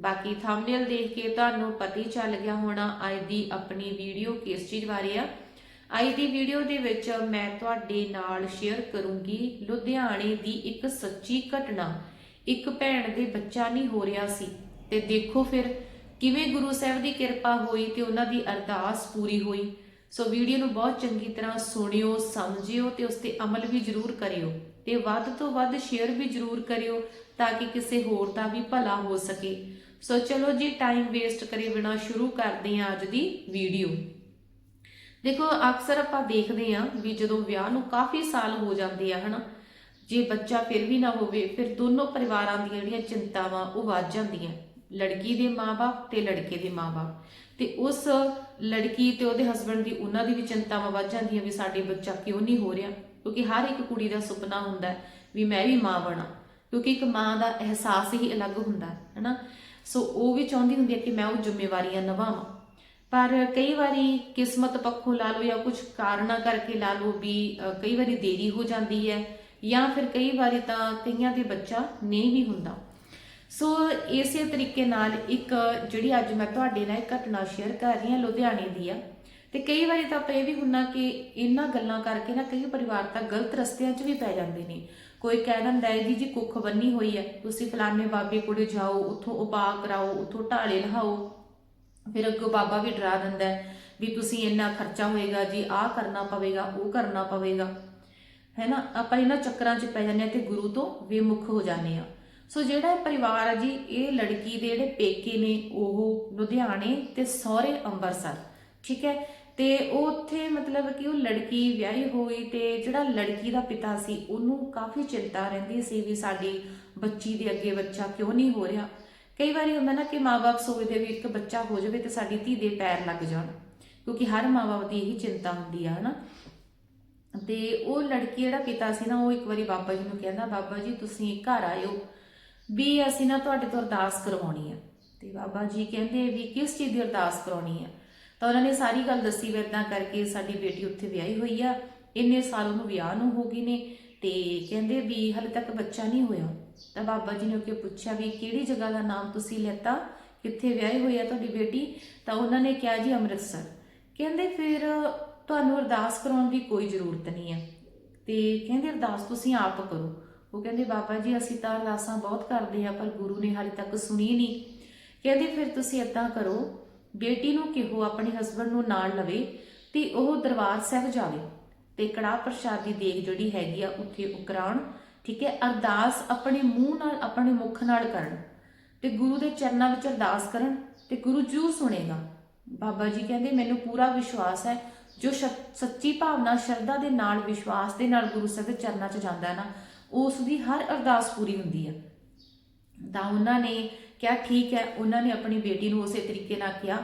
ਬਾਕੀ ਥੰਬਨੇਲ ਦੇਖ ਕੇ ਤੁਹਾਨੂੰ ਪਤਾ ਹੀ ਚੱਲ ਗਿਆ ਹੋਣਾ ਅੱਜ ਦੀ ਆਪਣੀ ਵੀਡੀਓ ਕਿਸ ਚੀਜ਼ ਬਾਰੇ ਆ। ਅੱਜ ਦੀ ਵੀਡੀਓ ਦੇ ਵਿੱਚ ਮੈਂ ਤੁਹਾਡੇ ਨਾਲ ਸ਼ੇਅਰ ਕਰੂੰਗੀ ਲੁਧਿਆਣੇ ਦੀ ਇੱਕ ਸੱਚੀ ਘਟਨਾ। ਇੱਕ ਭੈਣ ਦੇ ਬੱਚਾ ਨਹੀਂ ਹੋ ਰਿਹਾ ਸੀ। ਤੇ ਦੇਖੋ ਫਿਰ ਕਿਵੇਂ ਗੁਰੂ ਸਾਹਿਬ ਦੀ ਕਿਰਪਾ ਹੋਈ ਤੇ ਉਹਨਾਂ ਦੀ ਅਰਦਾਸ ਪੂਰੀ ਹੋਈ। ਸੋ ਵੀਡੀਓ ਨੂੰ ਬਹੁਤ ਚੰਗੀ ਤਰ੍ਹਾਂ ਸੁਣਿਓ, ਸਮਝਿਓ ਤੇ ਉਸ ਤੇ ਅਮਲ ਵੀ ਜ਼ਰੂਰ ਕਰਿਓ। ਤੇ ਵੱਧ ਤੋਂ ਵੱਧ ਸ਼ੇਅਰ ਵੀ ਜ਼ਰੂਰ ਕਰਿਓ ਤਾਂ ਕਿ ਕਿਸੇ ਹੋਰ ਦਾ ਵੀ ਭਲਾ ਹੋ ਸਕੇ। ਸੋ ਚਲੋ ਜੀ ਟਾਈਮ ਵੇਸਟ ਕਰੇ ਬਿਨਾ ਸ਼ੁਰੂ ਕਰਦੇ ਹਾਂ ਅੱਜ ਦੀ ਵੀਡੀਓ ਦੇਖੋ, ਅਕਸਰ ਆਪਾਂ ਦੇਖਦੇ ਹਾਂ ਵੀ ਜਦੋਂ ਵਿਆਹ ਨੂੰ ਕਾਫੀ ਸਾਲ ਹੋ ਜਾਂਦੇ ਆ, ਹਨਾ, ਜੇ ਬੱਚਾ ਫਿਰ ਵੀ ਨਾ ਹੋਵੇ, ਫਿਰ ਦੋਨੋਂ ਪਰਿਵਾਰਾਂ ਦੀਆਂ ਜਿਹੜੀਆਂ ਚਿੰਤਾਵਾਂ ਉਹ ਵੱਧ ਜਾਂਦੀਆਂ। ਲੜਕੀ ਦੇ ਮਾਪੇ ਤੇ ਲੜਕੇ ਦੇ ਮਾਪੇ ਤੇ ਉਸ ਲੜਕੀ ਤੇ ਉਹਦੇ ਹਸਬੰਡ ਦੀ ਉਹਨਾਂ ਦੀ ਵੀ ਚਿੰਤਾਵਾਂ ਵੱਧ ਜਾਂਦੀਆਂ ਵੀ ਸਾਡੇ ਬੱਚਾ ਕਿਉਂ ਨਹੀਂ ਹੋ ਰਿਹਾ? ਕਿਉਂਕਿ ਹਰ ਇੱਕ ਕੁੜੀ ਦਾ ਸੁਪਨਾ ਹੁੰਦਾ ਵੀ ਮੈਂ ਵੀ ਮਾਂ ਬਣਾ। ਕਿਉਂਕਿ ਇੱਕ ਮਾਂ ਦਾ ਅਹਿਸਾਸ ਹੀ ਅਲੱਗ ਹੁੰਦਾ ਹੈ ਨਾ ਸੋ ਉਹ ਵੀ ਚਾਹੁੰਦੀ ਹੁੰਦੀ ਹੈ ਕਿ ਮੈਂ ਉਹ ਜ਼ਿੰਮੇਵਾਰੀਆਂ ਨਿਭਾਵਾਂ। ਪਰ ਕਈ ਵਾਰੀ ਕਿਸਮਤ ਪੱਖੋਂ ਲਾ ਲਓ ਜਾਂ ਕੁਝ ਕਾਰਨਾਂ ਕਰਕੇ ਲਾ ਲਓ ਵੀ ਕਈ ਵਾਰੀ ਦੇਰੀ ਹੋ ਜਾਂਦੀ ਹੈ ਜਾਂ ਫਿਰ ਕਈ ਵਾਰੀ ਤਾਂ ਕਈਆਂ ਦੇ ਬੱਚਾ ਨਹੀਂ ਵੀ ਹੁੰਦਾ। ਸੋ ਇਸੇ ਤਰੀਕੇ ਨਾਲ ਇੱਕ ਜਿਹੜੀ ਅੱਜ ਮੈਂ ਤੁਹਾਡੇ ਨਾਲ ਇੱਕ ਘਟਨਾ ਸ਼ੇਅਰ ਕਰ ਰਹੀ ਹਾਂ ਲੁਧਿਆਣੇ ਦੀ ਆ, ਤੇ ਕਈ ਵਾਰੀ ਤਾਂ ਆਪਾਂ ਇਹ ਵੀ ਹੁੰਨਾ ਕਿ ਇਹਨਾਂ ਗੱਲਾਂ ਕਰਕੇ ਨਾ ਕਈ ਪਰਿਵਾਰ ਤਾਂ ਗਲਤ ਰਸਤਿਆਂ 'ਚ ਵੀ ਪੈ ਜਾਂਦੇ ਨੇ। ਕੋਈ ਕਹਿ ਦਿੰਦਾ ਹੈ ਜੀ ਕੁੱਖ ਬੰਨੀ ਹੋਈ ਹੈ, ਤੁਸੀਂ ਫਲਾਣੇ ਬਾਬੇ ਕੋਲੇ ਜਾਓ, ਉੱਥੋਂ ਉਪਾਅ ਕਰਾਓ, ਉੱਥੋਂ ਢਾਲੇ ਲਹਾਓ। ਫਿਰ ਅੱਗੋਂ ਬਾਬਾ ਵੀ ਡਰਾ ਦਿੰਦਾ ਹੈ ਵੀ ਤੁਸੀਂ ਇੰਨਾ ਖਰਚਾ ਹੋਏਗਾ, ਜੀ ਆਹ ਕਰਨਾ ਪਵੇਗਾ, ਉਹ ਕਰਨਾ ਪਵੇਗਾ। ਹੈਨਾ ਆਪਾਂ ਇਹਨਾਂ ਚੱਕਰਾਂ 'ਚ ਪੈ ਜਾਂਦੇ ਆ ਤੇ ਗੁਰੂ ਤੋਂ ਵਿਮੁਖ ਹੋ ਜਾਂਦੇ ਆ ਸੋ ਜਿਹੜਾ ਪਰਿਵਾਰ ਆ ਜੀ, ਇਹ ਲੜਕੀ ਦੇ ਜਿਹੜੇ ਪੇਕੇ ਨੇ, ਉਹ ਲੁਧਿਆਣੇ ਤੇ ਸਹੁਰੇ ਅੰਮ੍ਰਿਤਸਰ। ਠੀਕ ਹੈ? ਤੇ ਉਹ ਉੱਥੇ ਮਤਲਬ ਕਿ ਉਹ ਲੜਕੀ ਵਿਆਹੀ ਹੋਈ ਤੇ ਜਿਹੜਾ ਲੜਕੀ ਦਾ ਪਿਤਾ ਸੀ, ਉਹਨੂੰ ਕਾਫੀ ਚਿੰਤਾ ਰਹਿੰਦੀ ਸੀ ਵੀ ਸਾਡੀ ਬੱਚੀ ਦੇ ਅੱਗੇ ਬੱਚਾ ਕਿਉਂ ਨਹੀਂ ਹੋ ਰਿਹਾ। ਕਈ ਵਾਰੀ ਹੁੰਦਾ ਨਾ ਕਿ ਮਾਪੇ ਸੋਚਦੇ ਵੀ ਇੱਕ ਬੱਚਾ ਹੋ ਜਾਵੇ ਤੇ ਸਾਡੀ ਧੀ ਦੇ ਪੈਰ ਲੱਗ ਜਾਣ, ਕਿਉਂਕਿ ਹਰ ਮਾਪੇ ਦੀ ਇਹੀ ਚਿੰਤਾ ਹੁੰਦੀ ਆ, ਹਨਾ। ਤੇ ਉਹ ਲੜਕੀ ਜਿਹੜਾ ਪਿਤਾ ਸੀ ਨਾ, ਉਹ ਇੱਕ ਵਾਰੀ ਬਾਬਾ ਜੀ ਨੂੰ ਕਹਿੰਦਾ, ਬਾਬਾ ਜੀ, ਤੁਸੀਂ ਘਰ ਆਇਓ ਵੀ ਅਸੀਂ ਨਾ ਤੁਹਾਡੇ ਤੋਂ ਅਰਦਾਸ ਕਰਵਾਉਣੀ ਆ। ਤੇ ਬਾਬਾ ਜੀ ਕਹਿੰਦੇ ਵੀ ਕਿਸ ਚੀਜ਼ ਦੀ ਅਰਦਾਸ ਕਰਾਉਣੀ ਆ? ਤਾਂ ਉਹਨਾਂ ਨੇ ਸਾਰੀ ਗੱਲ ਦੱਸੀ ਵੀ ਏਦਾਂ ਕਰਕੇ ਸਾਡੀ ਬੇਟੀ ਉੱਥੇ ਵਿਆਹੀ ਹੋਈ ਆ। ਇੰਨੇ ਸਾਲ ਉਹਨੂੰ ਵਿਆਹ ਨੂੰ ਹੋ ਗਏ ਨੇ ਤੇ ਕਹਿੰਦੇ ਵੀ ਹਲੇ ਤੱਕ ਬੱਚਾ ਨਹੀਂ ਹੋਇਆ। ਤਾਂ ਬਾਬਾ ਜੀ ਨੇ ਉਹ ਕੇ ਪੁੱਛਿਆ ਵੀ ਕਿਹੜੀ ਜਗ੍ਹਾ ਦਾ ਨਾਮ ਤੁਸੀਂ ਲੈਤਾ? ਕਿੱਥੇ ਵਿਆਹੀ ਹੋਈ ਆ ਤੁਹਾਡੀ ਬੇਟੀ? ਤਾਂ ਉਹਨਾਂ ਨੇ ਕਿਹਾ ਜੀ ਅੰਮ੍ਰਿਤਸਰ। ਕਹਿੰਦੇ ਫਿਰ ਤੁਹਾਨੂੰ ਅਰਦਾਸ ਕਰਾਉਣ ਦੀ ਕੋਈ ਜ਼ਰੂਰਤ ਨਹੀਂ ਹੈ ਤੇ ਕਹਿੰਦੇ ਅਰਦਾਸ ਤੁਸੀਂ ਆਪ ਕਰੋ। ਉਹ ਕਹਿੰਦੇ ਬਾਬਾ ਜੀ, ਅਸੀਂ ਤਾਂ ਅਰਦਾਸਾਂ ਬਹੁਤ ਕਰਦੇ ਆ, ਪਰ ਗੁਰੂ ਨੇ ਹਾਲੇ ਤੱਕ ਸੁਣੀ ਨਹੀਂ। ਕਹਿੰਦੇ ਫਿਰ ਤੁਸੀਂ ਏਦਾਂ ਕਰੋ ਬੇਟੀ ਨੂੰ ਕਿਹੋ ਆਪਣੇ ਹਸਬੰਡ ਨੂੰ ਨਾਲ ਲਵੇ ਤੇ ਉਹ ਦਰਬਾਰ ਸਾਹਿਬ ਜਾਵੇ। ਤੇ ਕੜਾਹ ਪ੍ਰਸ਼ਾਦ ਦੀ ਦੇਗ ਜਿਹੜੀ ਹੈਗੀ ਆ, ਉੱਥੇ ਉਕਰਾਣ ਠੀਕ ਹੈ, ਅਰਦਾਸ ਆਪਣੇ ਮੂੰਹ ਨਾਲ, ਆਪਣੇ ਮੁਖ ਨਾਲ ਕਰਨ। ਤੇ ਗੁਰੂ ਦੇ ਚਰਨਾਂ ਵਿੱਚ ਅਰਦਾਸ ਕਰਨ ਤੇ ਗੁਰੂ ਜੂ ਸੁਣੇਗਾ। ਬਾਬਾ ਜੀ ਕਹਿੰਦੇ, ਮੈਨੂੰ ਪੂਰਾ ਵਿਸ਼ਵਾਸ ਹੈ, ਜੋ ਸੱਚੀ ਭਾਵਨਾ, ਸ਼ਰਧਾ ਦੇ ਨਾਲ, ਵਿਸ਼ਵਾਸ ਦੇ ਨਾਲ ਗੁਰੂ ਸਾਹਿਬ ਦੇ ਚਰਨਾਂ 'ਚ ਜਾਂਦਾ ਹੈ ਨਾ, ਉਸ ਦੀ ਹਰ ਅਰਦਾਸ ਪੂਰੀ ਹੁੰਦੀ ਹੈ ਤਾਂ ਉਹਨਾਂ ਨੇ ਕਿਹਾ ਠੀਕ ਹੈ। ਉਹਨਾਂ ਨੇ ਆਪਣੀ ਬੇਟੀ ਨੂੰ ਉਸੇ ਤਰੀਕੇ ਨਾਲ ਕਿਹਾ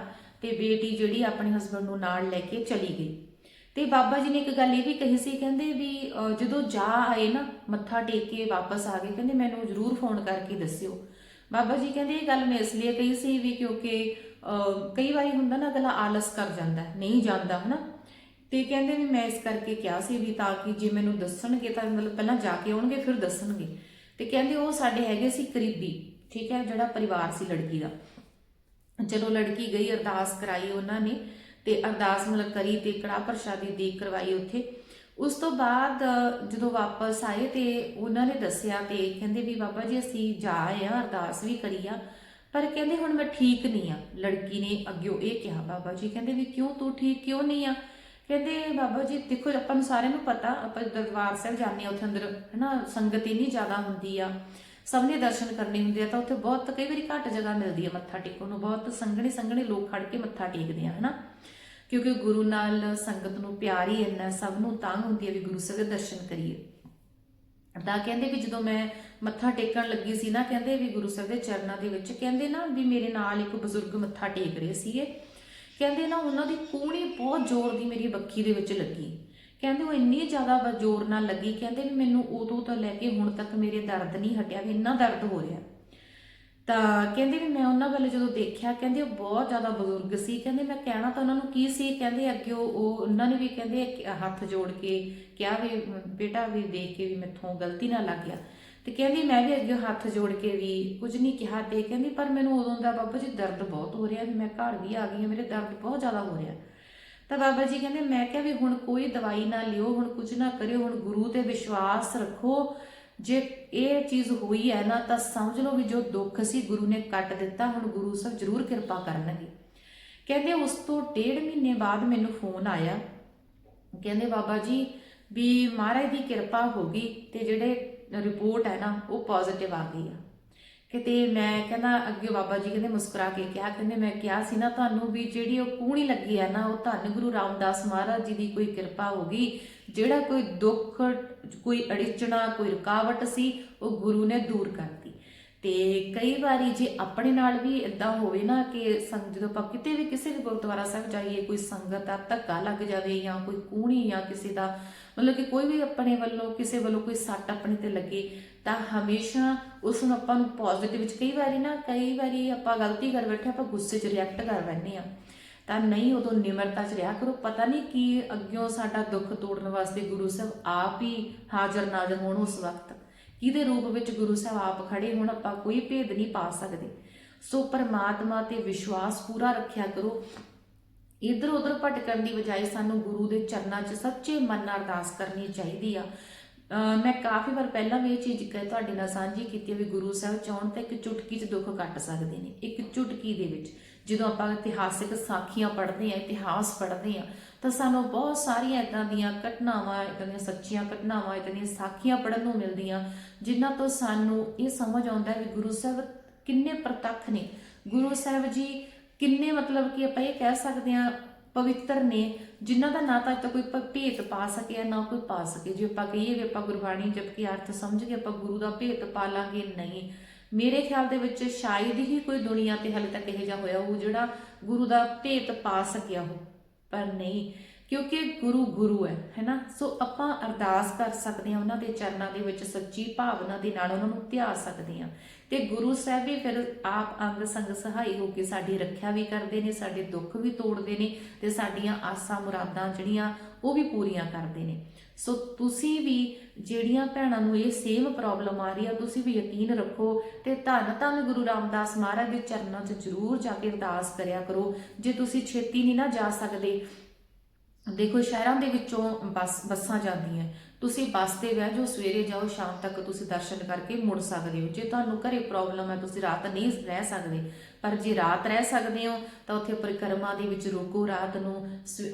ਤੇ ਬੇਟੀ ਜਿਹੜੀ ਆਪਣੇ ਹਸਬੰਡ ਨੂੰ ਨਾਲ ਲੈ ਕੇ ਚਲੀ ਗਈ। ਤੇ ਬਾਬਾ ਜੀ ਨੇ ਇੱਕ ਗੱਲ ਇਹ ਵੀ ਕਹੀ ਸੀ ਕਹਿੰਦੇ ਵੀ ਜਦੋਂ ਜਾ ਆਏ ਨਾ ਮੱਥਾ ਟੇਕ ਕੇ ਵਾਪਸ ਆ ਗਏ ਕਹਿੰਦੇ ਮੈਨੂੰ ਜ਼ਰੂਰ ਫੋਨ ਕਰਕੇ ਦੱਸਿਓ। ਬਾਬਾ ਜੀ ਕਹਿੰਦੇ ਇਹ ਗੱਲ ਮੈਂ ਇਸ ਲਈ ਕਹੀ ਸੀ ਵੀ ਕਿਉਂਕਿ ਅਹ, ਕਈ ਵਾਰੀ ਹੁੰਦਾ ਨਾ ਅਗਲਾ ਆਲਸ ਕਰ ਜਾਂਦਾ ਨਹੀਂ ਜਾਂਦਾ ਹਨਾ? ਤੇ ਕਹਿੰਦੇ ਵੀ ਮੈਂ ਇਸ ਕਰਕੇ ਕਿਹਾ ਸੀ ਵੀ ਤਾਂ ਕਿ ਜੇ ਮੈਨੂੰ ਦੱਸਣਗੇ ਤਾਂ ਮਤਲਬ ਪਹਿਲਾਂ ਜਾ ਕੇ ਆਉਣਗੇ ਫਿਰ ਦੱਸਣਗੇ। ਤੇ ਕਹਿੰਦੇ ਉਹ ਸਾਡੇ ਹੈਗੇ ਸੀ ਕਰੀਬੀ। ਠੀਕ ਹੈ, ਜਿਹੜਾ ਪਰਿਵਾਰ ਸੀ ਲੜਕੀ ਦਾ। ਚਲੋ ਲੜਕੀ ਗਈ, ਅਰਦਾਸ ਕਰਾਈ ਉਹਨਾਂ ਨੇ ਤੇ ਅਰਦਾਸ ਮਤਲਬ ਕਰੀ ਤੇ ਕੜਾ ਪ੍ਰਸ਼ਾਦੀ ਦੇ ਕਰਵਾਈ ਉੱਥੇ। ਉਸ ਤੋਂ ਬਾਅਦ ਜਦੋਂ ਵਾਪਸ ਆਏ ਤੇ ਉਹਨਾਂ ਨੇ ਦੱਸਿਆ ਤੇ ਕਹਿੰਦੇ ਵੀ ਬਾਬਾ ਜੀ, ਅਸੀਂ ਜਾ ਆ ਅਰਦਾਸ ਵੀ ਕਰੀ ਆ, ਪਰ ਕਹਿੰਦੇ ਹੁਣ ਮੈਂ ਠੀਕ ਨਹੀਂ ਆ। ਲੜਕੀ ਨੇ ਅੱਗਿਓ ਇਹ ਕਿਹਾ, ਬਾਬਾ ਜੀ ਕਹਿੰਦੇ ਵੀ ਕਿਉਂ ਤੂੰ ਠੀਕ ਕਿਉਂ ਨਹੀਂ ਆ? ਕਹਿੰਦੇ ਬਾਬਾ ਜੀ, ਦੇਖੋ ਆਪਾਂ ਨੂੰ ਸਾਰਿਆਂ ਨੂੰ ਪਤਾ, ਆਪਾਂ ਦਰਬਾਰ ਸਾਹਿਬ ਜਾਂਦੇ ਆ ਉੱਥੇ ਅੰਦਰ ਹਨਾ, ਸੰਗਤ ਇੰਨੀ ਜ਼ਿਆਦਾ ਹੁੰਦੀ ਆ। ਸਭ ਨੇ ਦਰਸ਼ਨ ਕਰਨੇ ਹੁੰਦੇ ਆ ਤਾਂ ਉੱਥੇ ਬਹੁਤ ਕਈ ਵਾਰੀ ਘੱਟ ਜਗ੍ਹਾ ਮਿਲਦੀ ਹੈ ਮੱਥਾ ਟੇਕਣ ਨੂੰ, ਬਹੁਤ ਸੰਘਣੇ ਸੰਘਣੇ ਲੋਕ ਖੜ ਕੇ ਮੱਥਾ ਟੇਕਦੇ ਆ, ਹਨਾ? ਕਿਉਂਕਿ ਗੁਰੂ ਨਾਲ ਸੰਗਤ ਨੂੰ ਪਿਆਰ ਹੀ ਇੰਨਾ, ਸਭ ਨੂੰ ਤੰਗ ਹੁੰਦੀ ਹੈ ਵੀ ਗੁਰੂ ਸਾਹਿਬ ਦੇ ਦਰਸ਼ਨ ਕਰੀਏ। ਤਾਂ ਕਹਿੰਦੇ ਵੀ ਜਦੋਂ ਮੈਂ ਮੱਥਾ ਟੇਕਣ ਲੱਗੀ ਸੀ ਨਾ, ਕਹਿੰਦੇ ਵੀ ਗੁਰੂ ਸਾਹਿਬ ਦੇ ਚਰਨਾਂ ਦੇ ਵਿੱਚ, ਕਹਿੰਦੇ ਨਾ ਵੀ ਮੇਰੇ ਨਾਲ ਇੱਕ ਬਜ਼ੁਰਗ ਮੱਥਾ ਟੇਕ ਰਹੇ ਸੀਗੇ। ਕਹਿੰਦੇ ਨਾ ਉਹਨਾਂ ਦੀ ਕੂਣੀ ਬਹੁਤ ਜ਼ੋਰ ਦੀ ਮੇਰੀ ਬੱਖੀ ਦੇ ਵਿੱਚ ਲੱਗੀ। ਕਹਿੰਦੇ ਉਹ ਇੰਨੀ ਜ਼ਿਆਦਾ ਬ- ਜ਼ੋਰ ਨਾਲ ਲੱਗੀ, ਕਹਿੰਦੇ ਵੀ ਮੈਨੂੰ ਉਦੋਂ ਤੋਂ ਲੈ ਕੇ ਹੁਣ ਤੱਕ ਮੇਰੇ ਦਰਦ ਨਹੀਂ ਹਟਿਆ, ਵੀ ਇੰਨਾ ਦਰਦ ਹੋ ਰਿਹਾ। ਤਾਂ ਕਹਿੰਦੇ ਵੀ ਮੈਂ ਉਹਨਾਂ ਵੱਲ ਜਦੋਂ ਦੇਖਿਆ, ਕਹਿੰਦੇ ਉਹ ਬਹੁਤ ਜ਼ਿਆਦਾ ਬਜ਼ੁਰਗ ਸੀ, ਕਹਿੰਦੇ ਮੈਂ ਕਹਿਣਾ ਤਾਂ ਉਹਨਾਂ ਨੂੰ ਕੀ ਸੀ, ਕਹਿੰਦੇ ਅੱਗੇ ਉਹ ਉਹਨਾਂ ਨੇ ਵੀ ਕਹਿੰਦੇ ਹੱਥ ਜੋੜ ਕੇ ਕਿਹਾ ਵੀ, ਬੇਟਾ ਵੀ ਦੇਖ ਕੇ ਵੀ ਮੈਥੋਂ ਗਲਤੀ ਨਾ ਲੱਗ ਗਿਆ। ਤੇ ਕਹਿੰਦੀ ਮੈਂ ਵੀ ਅੱਗੇ ਹੱਥ ਜੋੜ ਕੇ ਵੀ ਕੁਝ ਨਹੀਂ ਕਿਹਾ ਤੇ ਕਹਿੰਦੀ ਪਰ ਮੈਨੂੰ ਉਦੋਂ ਦਾ ਬਾਬਾ ਜੀ ਦਰਦ ਬਹੁਤ ਹੋ ਰਿਹਾ, ਵੀ ਮੈਂ ਘਰ ਵੀ ਆ ਗਈ ਹਾਂ, ਮੇਰੇ ਦਰਦ ਬਹੁਤ ਜ਼ਿਆਦਾ ਹੋ ਰਿਹਾ। ਤਾਂ ਬਾਬਾ ਜੀ ਕਹਿੰਦੇ, ਮੈਂ ਕਿਹਾ ਵੀ ਹੁਣ ਕੋਈ ਦਵਾਈ ਨਾ ਲਿਓ, ਹੁਣ ਕੁਝ ਨਾ ਕਰਿਓ, ਹੁਣ ਗੁਰੂ ਤੇ ਵਿਸ਼ਵਾਸ ਰੱਖੋ। ਜੇ ਇਹ ਚੀਜ਼ ਹੋਈ ਹੈ ਨਾ, ਤਾਂ ਸਮਝ ਲਓ ਵੀ ਜੋ ਦੁੱਖ ਸੀ ਗੁਰੂ ਨੇ ਕੱਟ ਦਿੱਤਾ, ਹੁਣ ਗੁਰੂ ਸਾਹਿਬ ਜ਼ਰੂਰ ਕਿਰਪਾ ਕਰਨਗੇ। ਕਹਿੰਦੇ, ਉਸ ਤੋਂ ਡੇਢ ਮਹੀਨੇ ਬਾਅਦ ਮੈਨੂੰ ਫੋਨ ਆਇਆ। ਕਹਿੰਦੇ, ਬਾਬਾ ਜੀ, ਵੀ ਮਹਾਰਾਜ ਦੀ ਕਿਰਪਾ ਹੋ ਗਈ ਤੇ ਜਿਹੜੇ ਰਿਪੋਰਟ ਹੈ ਨਾ, ਉਹ ਪੋਜ਼ਿਟਿਵ ਆ ਗਈ ਆ। ਕਿਤੇ ਮੈਂ ਕਹਿੰਦਾ ਅੱਗੇ ਬਾਬਾ ਜੀ ਕਹਿੰਦੇ ਮੁਸਕਰਾ ਕੇ ਕਿਹਾ, ਕਹਿੰਦੇ ਮੈਂ ਕਿਹਾ ਸੀ ਨਾ, ਤੁਹਾਨੂੰ ਵੀ ਜਿਹੜੀ ਉਹ ਕੂਣੀ ਲੱਗੀ ਹੈ ਨਾ, ਉਹ ਧੰਨ ਗੁਰੂ ਰਾਮਦਾਸ ਮਹਾਰਾਜ ਜੀ ਦੀ ਕੋਈ ਕਿਰਪਾ ਹੋ ਗਈ। ਜਿਹੜਾ ਕੋਈ ਦੁੱਖ, ਕੋਈ ਅੜਿਚਣਾ, ਕੋਈ ਰੁਕਾਵਟ ਸੀ, ਉਹ ਗੁਰੂ ਨੇ ਦੂਰ ਕਰਤੀ ਤੇ ਕਈ ਵਾਰੀ ਜੇ ਆਪਣੇ ਨਾਲ ਵੀ ਇਦਾਂ ਹੋਵੇ ਨਾ ਕਿ ਸੰਗ ਜਦੋਂ ਆਪਾਂ ਕਿਤੇ ਵੀ ਕਿਸੇ ਵੀ ਗੁਰਦੁਆਰਾ ਸਾਹਿਬ ਜਾਈਏ, ਕੋਈ ਸੰਗਤ ਦਾ ਧੱਕਾ ਲੱਗ ਜਾਵੇ ਜਾਂ ਕੋਈ ਕੂਣੀ ਜਾਂ ਕਿਸੇ ਦਾ, ਮਤਲਬ ਕਿ ਕੋਈ ਵੀ ਆਪਣੇ ਵੱਲੋਂ, ਕਿਸੇ ਵੱਲੋਂ ਕੋਈ ਸੱਟ ਆਪਣੇ ਤੇ ਲੱਗੇ, ਤਾਂ ਹਮੇਸ਼ਾ ਉਸ ਨੂੰ ਆਪਾਂ ਨੂੰ ਪੋਜ਼ਿਟਿਵ ਵਿੱਚ ਕਈ ਵਾਰੀ ਨਾ, ਕਈ ਵਾਰੀ ਆਪਾਂ ਗਲਤੀ ਕਰ ਬੈਠੇ ਆਪਾਂ ਗੁੱਸੇ 'ਚ ਰਿਐਕਟ ਕਰ ਬੈਠਨੇ ਆ ਤਾਂ ਨਹੀਂ ਉਦੋਂ ਨਿਮਰਤਾ 'ਚ ਰਿਹਾ ਕਰੋ, ਪਤਾ ਨਹੀਂ ਕੀ ਅੱਗਿਓਂ ਸਾਡਾ ਦੁੱਖ ਤੋੜਨ ਵਾਸਤੇ ਗੁਰੂ ਸਾਹਿਬ ਆਪ ਹੀ ਹਾਜ਼ਰ ਨਾਜ਼ਰ ਹੋਣ ਉਸ ਵਕਤ। ਕਿਹਦੇ ਰੂਪ ਵਿੱਚ ਗੁਰੂ ਸਾਹਿਬ ਆਪ ਖੜੇ ਹੋਣ, ਆਪਾਂ ਕੋਈ ਭੇਦ ਨਹੀਂ ਪਾ ਸਕਦੇ। ਸੋ ਪਰਮਾਤਮਾ ਤੇ ਵਿਸ਼ਵਾਸ ਪੂਰਾ ਰੱਖਿਆ ਕਰੋ। ਇਧਰ ਉਧਰ ਭਟਕਣ ਦੀ ਬਜਾਏ ਸਾਨੂੰ ਗੁਰੂ ਦੇ ਚਰਨਾਂ 'ਚ ਸੱਚੇ ਮਨ ਨਾਲ ਅਰਦਾਸ ਕਰਨੀ ਚਾਹੀਦੀ ਆ। ਮੈਂ ਕਾਫੀ ਵਾਰ ਪਹਿਲਾਂ ਵੀ ਇਹ ਚੀਜ਼ ਤੁਹਾਡੇ ਨਾਲ ਸਾਂਝੀ ਕੀਤੀ ਹੈ ਵੀ ਗੁਰੂ ਸਾਹਿਬ ਚਾਹਣ ਤਾਂ ਇੱਕ ਚੁਟਕੀ 'ਚ ਦੁੱਖ ਕੱਟ ਸਕਦੇ ਨੇ, ਇੱਕ ਚੁਟਕੀ ਦੇ ਵਿੱਚ। ਜਦੋਂ ਆਪਾਂ ਇਤਿਹਾਸਿਕ ਸਾਖੀਆਂ ਪੜ੍ਹਦੇ ਆ ਇਤਿਹਾਸ ਪੜ੍ਹਦੇ ਆ ਤਾਂ ਸਾਨੂੰ ਬਹੁਤ ਸਾਰੀਆਂ ਇਦਾਂ ਦੀਆਂ ਘਟਨਾਵਾਂ, ਇਦਾਂ ਦੀਆਂ ਸੱਚੀਆਂ ਘਟਨਾਵਾਂ, ਇਦਾਂ ਦੀਆਂ ਸਾਖੀਆਂ ਪੜ੍ਹਨ ਨੂੰ ਮਿਲਦੀਆਂ, ਜਿਨ੍ਹਾਂ ਤੋਂ ਸਾਨੂੰ ਇਹ ਸਮਝ ਆਉਂਦਾ ਹੈ ਵੀ ਗੁਰੂ ਸਾਹਿਬ ਕਿੰਨੇ ਪ੍ਰਤੱਖ ਨੇ। ਗੁਰੂ ਸਾਹਿਬ ਜੀ ਕਿੰਨੇ ਮਤਲਬ ਕਿ ਆਪਾਂ ਇਹ ਕਹਿ ਸਕਦੇ ਆ ਪਵਿੱਤਰ ਨੇ, ਜਿਨ੍ਹਾਂ ਦਾ ਨਾ ਤਾਂ ਅੱਜ ਤੱਕ ਕੋਈ ਭ- ਭੇਤ ਪਾ ਸਕਿਆ, ਨਾ ਕੋਈ ਪਾ ਸਕੇ। ਜੇ ਆਪਾਂ ਕਹੀਏ ਵੀ ਆਪਾਂ ਗੁਰਬਾਣੀ ਜਪਕੀ ਅਰਥ ਸਮਝ ਕੇ ਆਪਾਂ ਗੁਰੂ ਦਾ ਭੇਤ ਪਾ ਲਾਂਗੇ, ਨਹੀਂ। ਮੇਰੇ ਖਿਆਲ ਦੇ ਵਿੱਚ ਸ਼ਾਇਦ ਹੀ ਕੋਈ ਦੁਨੀਆ ਤੇ ਹਲੇ ਤੱਕ ਇਹ ਜਿਹਾ ਹੋਇਆ ਉਹ ਜਿਹੜਾ ਗੁਰੂ ਦਾ ਭੇਤ ਪਾ ਸਕਿਆ ਹੋ ਪਰ ਨਹੀਂ। ਕਿਉਂਕਿ ਗੁਰੂ ਗੁਰੂ ਹੈ ਹੈਨਾ ਸੋ ਆਪਾਂ ਅਰਦਾਸ ਕਰ ਸਕਦੇ ਹਾਂ ਉਹਨਾਂ ਦੇ ਚਰਨਾਂ ਦੇ ਵਿੱਚ, ਸੱਚੀ ਭਾਵਨਾ ਦੇ ਨਾਲ ਉਹਨਾਂ ਨੂੰ ਧਿਆ ਸਕਦੇ ਹਾਂ। ਤੇ ਗੁਰੂ ਸਾਹਿਬ ਵੀ ਫਿਰ ਆਪ ਅੰਗ ਸੰਗ ਸਹਾਈ ਹੋ ਕੇ ਸਾਡੀ ਰੱਖਿਆ ਵੀ ਕਰਦੇ ਨੇ, ਸਾਡੇ ਦੁੱਖ ਵੀ ਤੋੜਦੇ ਨੇ ਤੇ ਸਾਡੀਆਂ ਆਸਾਂ ਮੁਰਾਦਾਂ ਜਿਹੜੀਆਂ ਉਹ ਵੀ ਪੂਰੀਆਂ ਕਰਦੇ ਨੇ। ਸੋ ਤੁਸੀਂ ਵੀ ਜਿਹੜੀਆਂ ਭੈਣਾਂ ਨੂੰ ਇਹ ਸੇਮ ਪ੍ਰੋਬਲਮ ਆ ਰਹੀ ਆ, ਤੁਸੀਂ ਵੀ ਯਕੀਨ ਰੱਖੋ ਤੇ ਧੰਨ ਧੰਨ ਗੁਰੂ ਰਾਮਦਾਸ ਮਹਾਰਾਜ ਦੇ ਚਰਨਾਂ 'ਚ ਜ਼ਰੂਰ ਜਾ ਕੇ ਅਰਦਾਸ ਕਰਿਆ ਕਰੋ। ਜੇ ਤੁਸੀਂ ਛੇਤੀ ਨਹੀਂ ਨਾ ਜਾ ਸਕਦੇ ਦੇਖੋ, ਸ਼ਹਿਰਾਂ ਦੇ ਵਿੱਚੋਂ ਬੱਸ, ਬੱਸਾਂ ਜਾਂਦੀਆਂ। ਤੁਸੀਂ ਬੱਸ ਤੇ ਬਹਿ ਜਾਓ, ਸਵੇਰੇ ਜਾਓ, ਸ਼ਾਮ ਤੱਕ ਤੁਸੀਂ ਦਰਸ਼ਨ ਕਰਕੇ ਮੁੜ ਸਕਦੇ ਹੋ। ਜੇ ਤੁਹਾਨੂੰ ਘਰੇ ਪ੍ਰੋਬਲਮ ਹੈ, ਤੁਸੀਂ ਰਾਤ ਨਹੀਂ ਰਹਿ ਸਕਦੇ, ਪਰ ਜੇ ਰਾਤ ਰਹਿ ਸਕਦੇ ਹੋ, ਤਾਂ ਉੱਥੇ ਪਰਿਕਰਮਾ ਦੇ ਵਿੱਚ ਰੁਕੋ। ਰਾਤ ਨੂੰ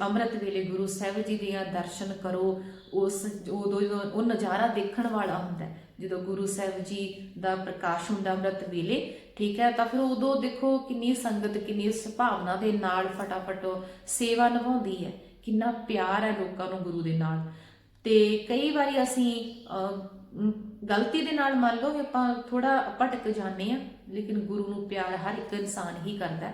ਅੰਮ੍ਰਿਤ ਵੇਲੇ ਗੁਰੂ ਸਾਹਿਬ ਜੀ ਦੀਆਂ ਦਰਸ਼ਨ ਕਰੋ। ਉਸ, ਉਦੋਂ ਉਹ ਨਜ਼ਾਰਾ ਦੇਖਣ ਵਾਲਾ ਹੁੰਦਾ ਹੈ। ਜਦੋਂ ਗੁਰੂ ਸਾਹਿਬ ਜੀ ਦਾ ਪ੍ਰਕਾਸ਼ ਹੁੰਦਾ ਅੰਮ੍ਰਿਤ ਵੇਲੇ, ਠੀਕ ਹੈ, ਤਾਂ ਫਿਰ ਉਦੋਂ ਦੇਖੋ ਕਿੰਨੀ ਸੰਗਤ, ਕਿੰਨੀ ਸੁਭਾਵਨਾ ਦੇ ਨਾਲ ਫਟਾਫਟ ਸੇਵਾ ਨਿਭਾਉਂਦੀ ਹੈ। ਕਿੰਨਾ ਪਿਆਰ ਹੈ ਲੋਕਾਂ ਨੂੰ ਗੁਰੂ ਦੇ ਨਾਲ। ਤੇ ਕਈ ਵਾਰੀ ਅਸੀਂ ਗਲਤੀ ਦੇ ਨਾਲ ਮੰਨ ਲਓ ਕਿ ਆਪਾਂ ਥੋੜਾ ਭਟਕ ਜਾਂਦੇ ਆ ਲੇਕਿਨ ਗੁਰੂ ਨੂੰ ਪਿਆਰ ਹਰ ਇੱਕ ਇਨਸਾਨ ਹੀ ਕਰਦਾ ਹੈ।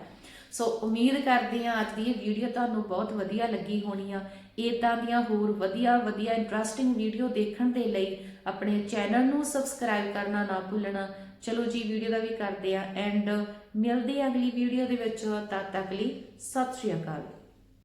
ਸੋ ਉਮੀਦ ਕਰਦੇ ਹਾਂ ਅੱਜ ਦੀ ਇਹ ਵੀਡੀਓ ਤੁਹਾਨੂੰ ਬਹੁਤ ਵਧੀਆ ਲੱਗੀ ਹੋਣੀ ਆ। ਇਦਾਂ ਦੀਆਂ ਹੋਰ ਵਧੀਆ ਵਧੀਆ ਇੰਟਰਸਟਿੰਗ ਵੀਡੀਓ ਦੇਖਣ ਦੇ ਲਈ ਆਪਣੇ ਚੈਨਲ ਨੂੰ ਸਬਸਕ੍ਰਾਈਬ ਕਰਨਾ ਨਾ ਭੁੱਲਣਾ। ਚਲੋ ਜੀ ਵੀਡੀਓ ਦਾ ਵੀ ਕਰਦੇ ਆ ਐਂਡ ਮਿਲਦੇ ਆ ਅਗਲੀ ਵੀਡੀਓ ਦੇ ਵਿੱਚ। ਤਦ ਤੱਕ ਲਈ ਸਤਿ ਸ਼੍ਰੀ ਅਕਾਲ।